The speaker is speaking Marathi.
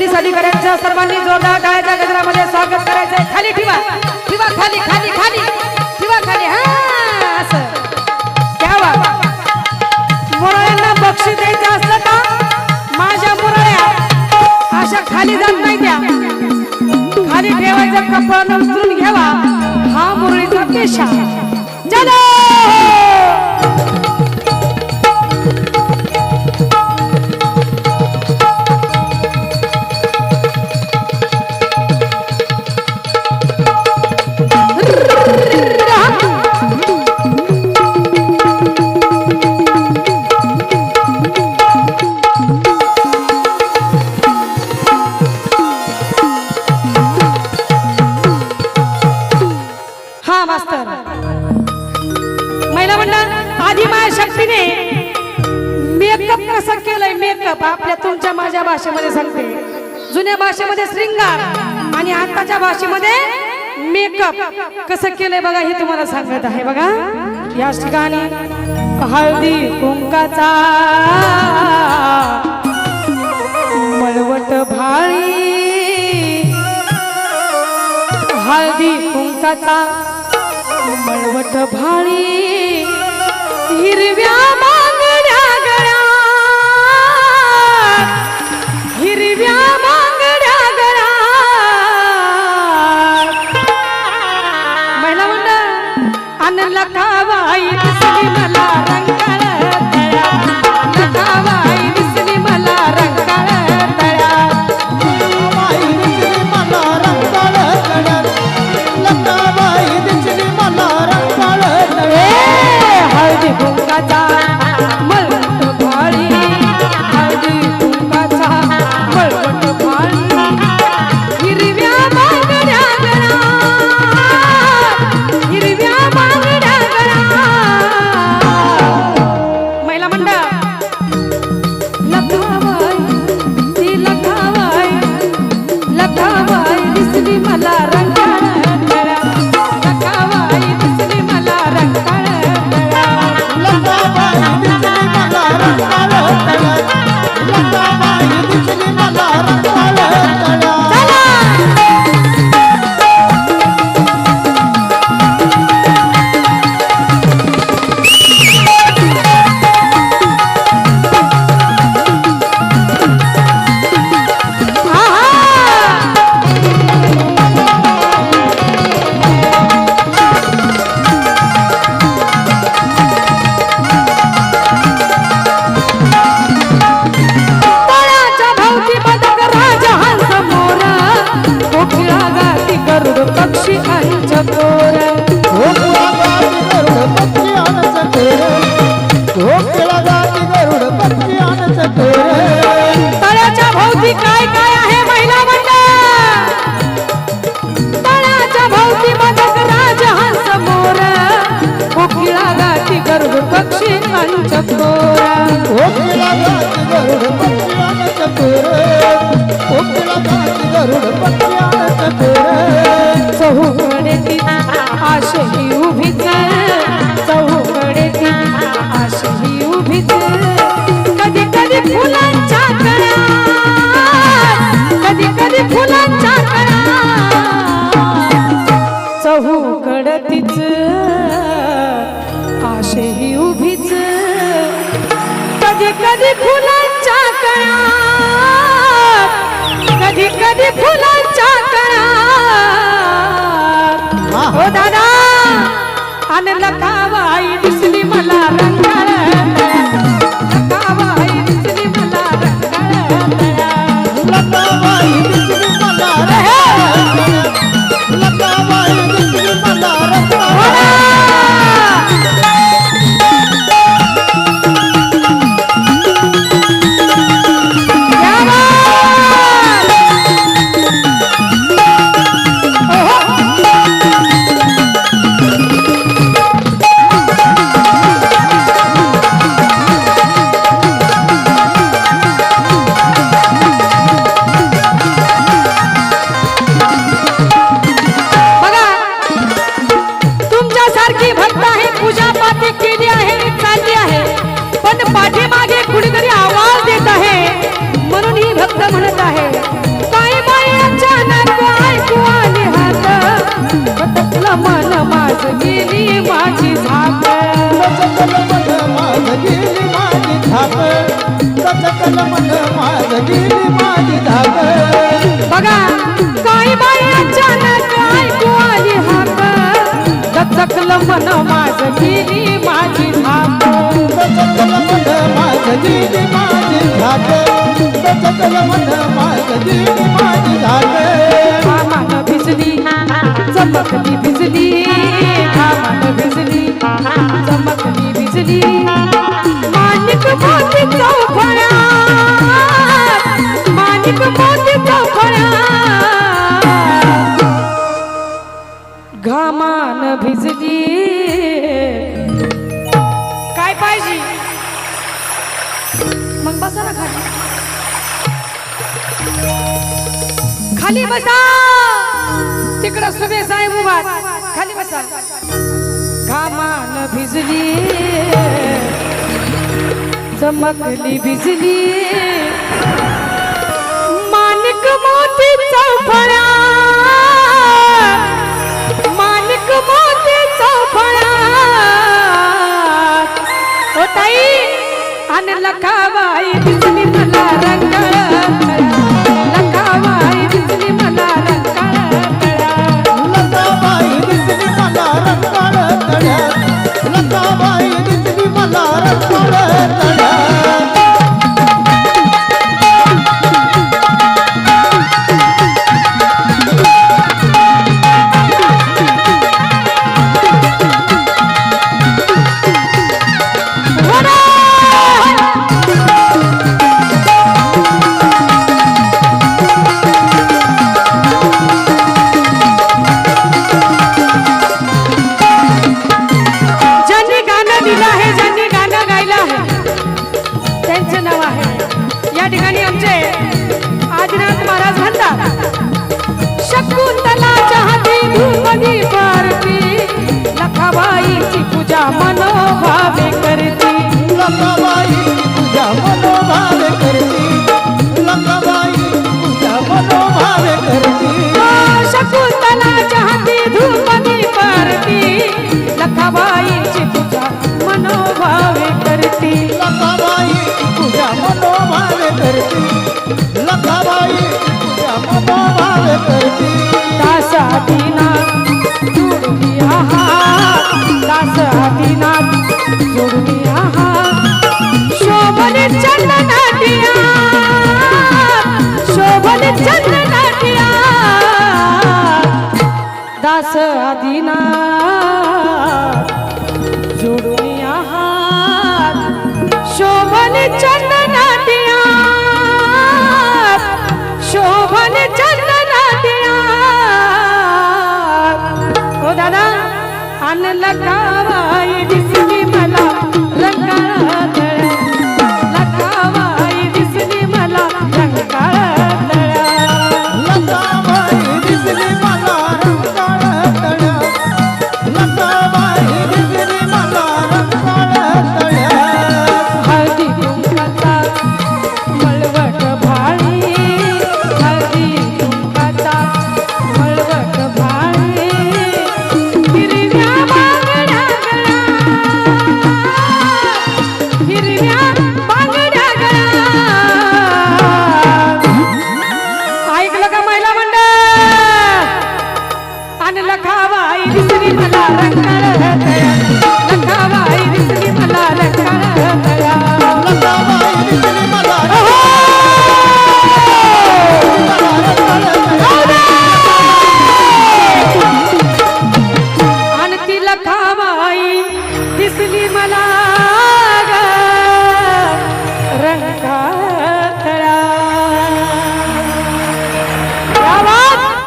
पोलीस अधिकाऱ्यांच्या सर्वांनी जोरदार टाळ्याच्या गजरामध्ये स्वागत करायचंय. खाली ठेवा. ठेवा खाली खाली खाली. ठेवा खाली. हा ठेवा मुरळ्यांना बक्षीस द्यायचं असलं का? माझ्या मुरळ्या अशा खाली जात नाही त्या. खाली ठेवायचा कपडा नमजून घ्यावा. हा मुरळीचा पेशा. हा मास्तर. महिला मंडळ आधी माझ्या शक्तीने मेकअप कसं केलंय मेकअप आपल्या तुमच्या माझ्या भाषेमध्ये सांगते. जुन्या भाषेमध्ये श्रृंगार आणि आताच्या भाषेमध्ये मेकअप कसं केलंय बघा हे तुम्हाला सांगत आहे बघा. या ठिकाणी हळदी कुंकाचा मळवट भाळी हळदी कुंकाचा पळवट भाळी हिरव्या गेली माझी झाप. सचकल मन माझ गेली माझी झाप सचकल मन माझ माझी धाप बघा काही बाई अचानक ऐकू आली हाप सचकल मन माझ गेली माझी धाप सचकल मन माझ गेली माझी धाप सचकल मन माझ माझी धाप मामा भिजली चमकली भिजली. घामान भिजली चमकली भिजली. माणिक मोती चौफळा खाली बसा. घामान भिजली. चमकली भिजली माणिक मोती चौफळा माणिक मोती चौफळा ओ ताई अन लखाबाई दिसली मला रंग मला रंगाळ करती. लताबाई तुझ्या मनोभावे करती. शकुंतलाच्या हाती लखाबाईची मनोभावे करती. लताबाई तुझ्या मनोभावे करती. लताबाई तुझ्या मनोभावे करती. শোভন চন্দ্র Happy birthday.